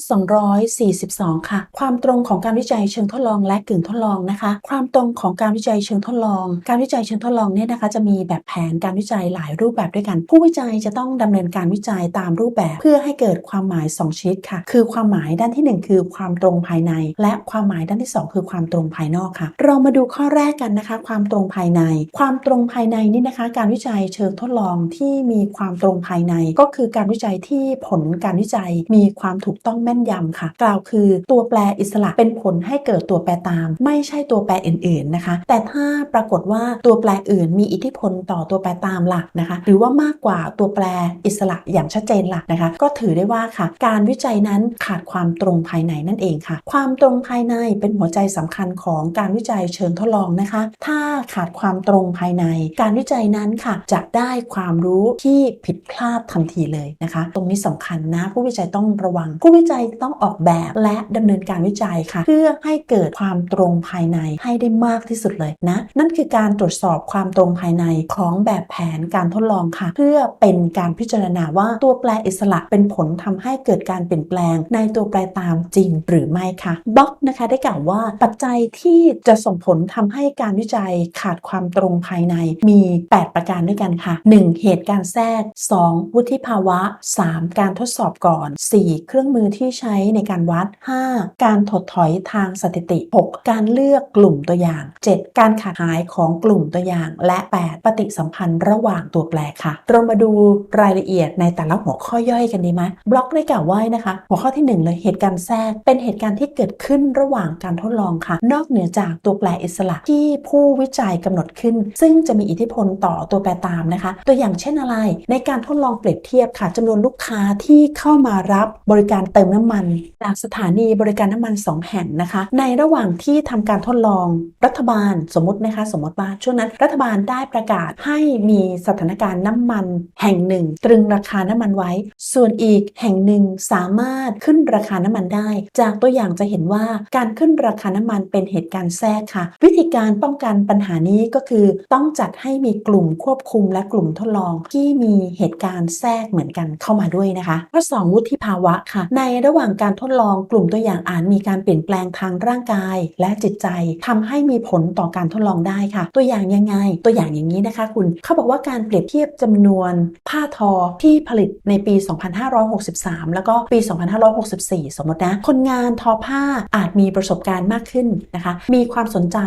242 ค่ะ ความตรงของการวิจัยเชิงทดลองและกึ่งทดลองนะคะ ความตรงของการวิจัยเชิงทดลอง การวิจัยเชิงทดลองเนี่ยนะคะ จะมีแบบแผนการวิจัยหลายรูปแบบด้วยกัน ผู้วิจัยจะต้องดำเนินการวิจัยตามรูปแบบ เพื่อให้เกิดความหมาย 2ชนิดค่ะ คือความหมายด้านทีหนึ่1 คือความตรงภายใน และความหมายด้านที่ 2 คือความตรงภายนอกค่ะ เรามาดูข้อแรกกันนะคะ ความตรงภายใน ความตรงภายในนี่นะคะ การวิจัยเชิงทดลองที่มีความตรงภายใน ก็คือการวิจัยที่ผลการวิจัยมีความถูกต้องแม่นยำค่ะ กล่าวคือตัวแปรอิสระเป็นผลให้เกิดตัวแปรตาม ไม่ใช่ตัวแปรอื่นๆนะคะ แต่ถ้าปรากฏว่าตัวแปรอื่นมีอิทธิพลต่อตัวแปรตามหลักนะคะ หรือว่ามากกว่าตัวแปรอิสระอย่างชัดเจนหลักนะคะ ก็ถือได้ว่าค่ะ การวิจัยนั้นขาดความตรงภายในนั่นเองค่ะ ความตรงภายในเป็นหัวใจสำคัญของการวิจัยเชิงทดลองนะคะ ถ้าขาดความตรงภายใน การวิจัยนั้นค่ะ จะได้ความรู้ที่ผิดพลาดทันทีเลยนะคะ ตรงนี้สำคัญนะ ผู้วิจัยต้องระวังผู้วิจัยต้องออกแบบและดำเนินการวิจัยค่ะ เพื่อให้เกิดความตรงภายในให้ได้มากที่สุดเลยนะ นั่นคือการตรวจสอบความตรงภายในของแบบแผนการทดลองค่ะ เพื่อเป็นการพิจารณาว่าตัวแปรอิสระเป็นผลทำให้เกิดการเปลี่ยนแปลง ในตัวแปรตามจริงหรือไม่ค่ะบล็อกนะคะได้กล่าวว่าปัจจัยที่จะส่งผลทำให้การวิจัยขาดความตรงภายในมี 8 ประการด้วยกันค่ะ 1. เหตุการณ์แทรก 2. วุฒิภาวะ 3. การทดสอบก่อน 4. เครื่องมือที่ใช้ในการวัด 5. การถดถอยทางสถิติ 6. การเลือกกลุ่มตัวอย่าง 7. การขาดหายของกลุ่มตัวอย่าง และ 8. ปฏิสัมพันธ์ระหว่างตัวแปรค่ะ เรามาดูรายละเอียดในแต่ละหัวข้อย่อยกันดีไหมบล็อกได้กล่าวไว้นะคะ หัวข้อที่ 1 เลยเหตุการณ์แทรก เป็นเหตุการณ์ที่เกิดขึ้นระหว่างการทดลองค่ะ นอกเหนือจากตัวแปรอิสระที่ผู้วิจัยกำหนดขึ้น ซึ่งจะมีอิทธิพลต่อตัวแปรตามนะคะ ตัวอย่างเช่นอะไร ในการทดลองเปรียบเทียบค่ะจำนวนลูกค้าที่เข้ามารับบริการเติมน้ำมัน จากสถานีบริการน้ำมัน 2 แห่งนะคะ ในระหว่างที่ทำการทดลองรัฐบาลสมมตินะคะสมมติว่าช่วงนั้นรัฐบาลได้ประกาศให้มีสถานการณ์น้ำมัน แห่งหนึ่ง ตรึงราคาน้ำมันไว้ ส่วนอีกแห่งหนึ่งสามารถขึ้นราคาน้ำมันได้ จากตัวอย่างจะเห็นว่าการขึ้นราคาน้ำมันเป็นเหตุการณ์แทรกค่ะ วิธีการป้องกันปัญหานี้ก็คือ ต้องจัดให้มีกลุ่มควบคุมและกลุ่มทดลองที่มีเหตุการณ์แทรกเหมือนกันเข้ามาด้วยนะคะข้อ2วุฒิภาวะค่ะ ในระหว่างการทดลองกลุ่มตัวอย่างอาจมีการเปลี่ยนแปลงทางร่างกาย และจิตใจทำให้มีผลต่อการทดลองได้ค่ะ ตัวอย่างยังไง ตัวอย่างอย่างนี้นะคะ คุณเขาบอกว่าการเปรียบเทียบจำนวนผ้าทอที่ผลิตในปี 2563 แล้วก็ปี 2564 สมมตินะ คนงานทอผ้าอาจมีประสบการณ์มากขึ้นนะคะ มีความสนใจ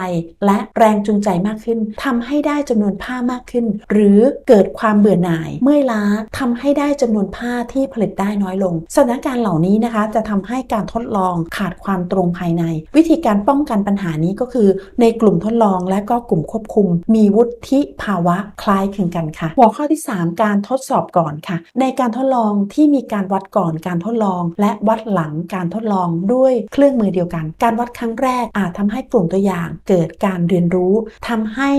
และแรงจูงใจมากขึ้นทำให้ได้จำนวนผ้ามากขึ้น หรือเกิดความเบื่อหน่าย เมื่อยล้าทำให้ได้จำนวนผ้าที่ผลิตได้น้อยลง สถานการณ์เหล่านี้นะคะ จะทำให้การทดลองขาดความตรงภายใน วิธีการป้องกันปัญหานี้ก็คือ ในกลุ่มทดลองและก็กลุ่มควบคุม มีวุฒิภาวะคล้ายคลึงกันค่ะ หัวข้อที่ 3 การทดสอบก่อนค่ะ ในการทดลองที่มีการวัดก่อนการทดลอง และวัดหลังการทดลองด้วยเครื่องมือเดียวกัน การวัดครั้งแรกอาจทำให้กลุ่มตัวอย่างเกิดการเรียนรู้ทำให้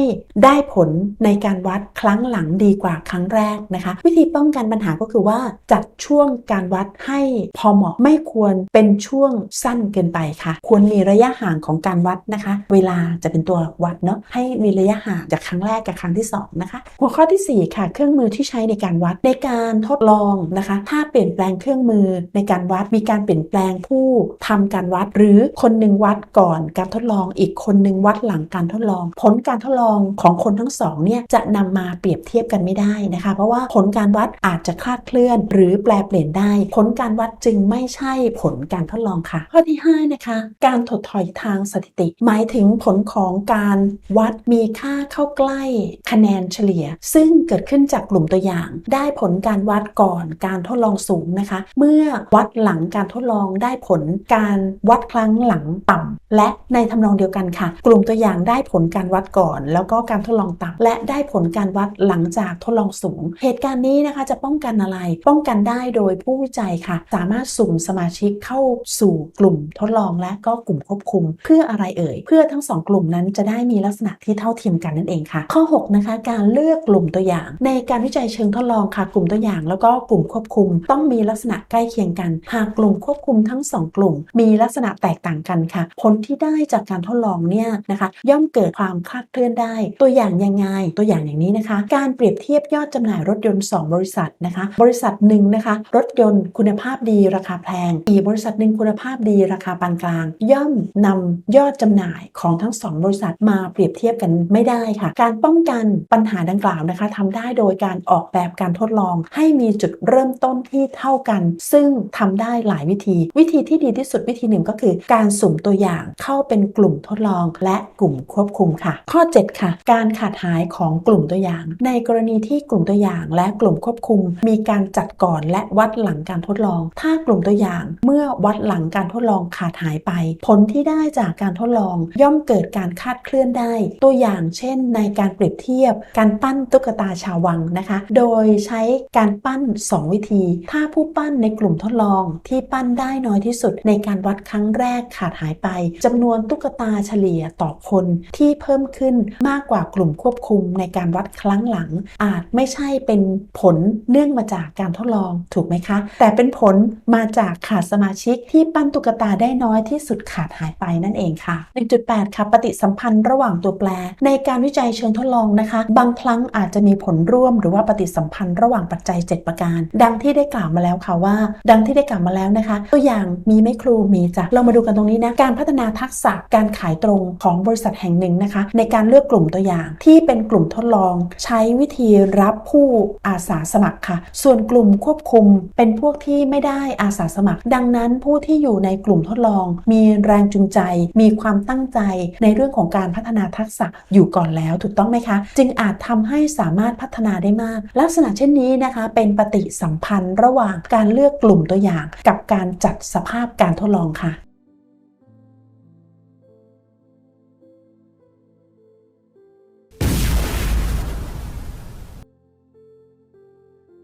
ได้ผลในการวัดครั้งหลังดีกว่าครั้งแรกนะคะ วิธีป้องกันปัญหาก็คือว่าจัดช่วงการวัดให้พอเหมาะไม่ควรเป็นช่วงสั้นเกินไปค่ะ ควรมีระยะห่างของการวัดนะคะ เวลาจะเป็นตัววัดเนาะให้มีระยะห่างจากครั้งแรกกับครั้งที่สองนะคะหัวข้อทีสี่ 4 ค่ะ เครื่องมือที่ใช้ในการวัดในการทดลองนะคะ ถ้าเปลี่ยนแปลงเครื่องมือในการวัดมีการเปลี่ยนแปลงผู้ทำการวัด หรือคนหนึ่งวัดก่อนการทดลอง อีกคนหนึ่งวัดหลังการทดลอง ผลการทดลองของคนทั้งสองเนี่ยจะนำมาเปรียบเทียบกันไม่ได้นะคะ เพราะว่าผลการวัดอาจจะคลาดเคลื่อน หรือแปลเปลี่ยนได้ ผลการวัดจึงไม่ใช่ผลการทดลองค่ะ ข้อที่ 5 นะคะ การถดถอยทางสถิติ หมายถึงผลของการวัดมีค่าเข้าใกล้คะแนนเฉลี่ย ซึ่งเกิดขึ้นจากกลุ่มตัวอย่าง ได้ผลการวัดก่อนการทดลองสูงนะคะ เมื่อวัดหลังการทดลองได้ผลการวัดครั้งหลังต่ำและในทำนองเดียวกันค่ะ กลุ่มตัวอย่างได้ผลการวัดก่อน แล้วก็การทดลองต่ำและได้ผลการวัดหลังจากทดลองสูง เหตุการณ์นี้นะคะจะป้องกันอะไร ป้องกันได้โดยผู้วิจัยค่ะ สามารถสุ่มสมาชิกเข้าสู่กลุ่มทดลองและก็กลุ่มควบคุม เพื่ออะไรเอ่ย เพื่อทั้งสองกลุ่มนั้นจะได้มีลักษณะที่เท่าเทียมกันนั่นเองค่ะ ข้อ 6 นะคะ การเลือกกลุ่มตัวอย่าง ในการวิจัยเชิงทดลองค่ะ กลุ่มตัวอย่าง แล้วก็กลุ่มควบคุม ต้องมีลักษณะใกล้เคียงกัน หากกลุ่มควบคุมทั้งสองกลุ่ม มีลักษณะแตกต่างกันค่ะ ผลที่ได้จากการทดลองเนี่ยนะคะ ย่อมเกิดความคลาดเคลื่อนได้ ตัวอย่างยังไง ตัวอย่างอย่างนี้นะคะ การเปรียบเทียบยอดจำหน่ายรถยนต์ 2 บริษัทนะคะ บริษัทหนึ่งนะคะ รถยนต์คุณภาพดีราคาแพง อีกบริษัทหนึ่งคุณภาพดีราคาปานกลาง ย่อมนำยอดจำหน่ายของทั้งสองบริษัทมาเปรียบเทียบกันไม่ได้ค่ะ การป้องกันปัญหาดังกล่าวนะคะทำได้โดยการออกแบบการทดลอง ให้มีจุดเริ่มต้นที่เท่ากัน ซึ่งทำได้หลายวิธี วิธีที่ดีที่สุดวิธีหนึ่งก็คือ การสุ่มตัวอย่างเข้าเป็นกลุ่มทดลอง และกลุ่มควบคุมค่ะ ข้อ 7 ค่ะ การขาดหายของกลุ่มตัวอย่าง ในกรณีที่กลุ่มตัวอย่างและกลุ่มควบคุม มีการจัดก่อนและวัดหลังการทดลอง ถ้ากลุ่มตัวอย่าง เมื่อวัดหลังการทดลองขาดหายไป ผลที่ได้จากการทดลองย่อมเกิดการคาดเคลื่อนได้ ตัวอย่างเช่น ในการเปรียบเทียบ การปั้นตุ๊กตาชาววังนะคะ โดยใช้การปั้น 2 วิธี ถ้าผู้ปั้นในกลุ่มทดลองที่ปั้นได้น้อยที่สุด ในการวัดครั้งแรกขาดหายไปจำนวนตุ๊กตาเฉลี่ยต่อคนที่เพิ่มขึ้นมากกว่ากลุ่มควบคุมในการวัดครั้งหลัง อาจไม่ใช่เป็นผลเนื่องมาจากการทดลองถูกไหมคะ แต่เป็นผลมาจากขาดสมาชิกที่ปั้นตุ๊กตาได้น้อยที่สุดขาดหายไปนั่นเองค่ะ 1.8 ค่ะปฏิสัมพันธ์ระหว่างตัวแปร ในการวิจัยเชิงทดลองนะคะ บางครั้งอาจจะมีผลร่วมหรือว่าปฏิสัมพันธ์ระหว่างปัจจัย 7 ประการ ดังที่ได้กล่าวมาแล้วค่ะว่า ดังที่ได้กล่าวมาแล้วนะคะ ตัวอย่างมีไม่ครูมีจ้ะเรามาดูกันตรงนี้นะการพัฒนาทักษะการขายตรงของบริษัทแห่งหนึ่งนะคะ ในการเลือกกลุ่มตัวอย่างที่เป็นกลุ่มทดลอง ใช้วิธีรับผู้อาสาสมัครค่ะ ส่วนกลุ่มควบคุมเป็นพวกที่ไม่ได้อาสาสมัคร ดังนั้นผู้ที่อยู่ในกลุ่มทดลอง มีแรงจูงใจ มีความตั้งใจในเรื่องของการพัฒนาทักษะอยู่ก่อนแล้วถูกต้องไหมคะ จึงอาจทำให้สามารถพัฒนาได้มาก ลักษณะเช่นนี้นะคะ เป็นปฏิสัมพันธ์ระหว่างการเลือกกลุ่มตัวอย่าง กับการจัดสภาพการทดลองค่ะ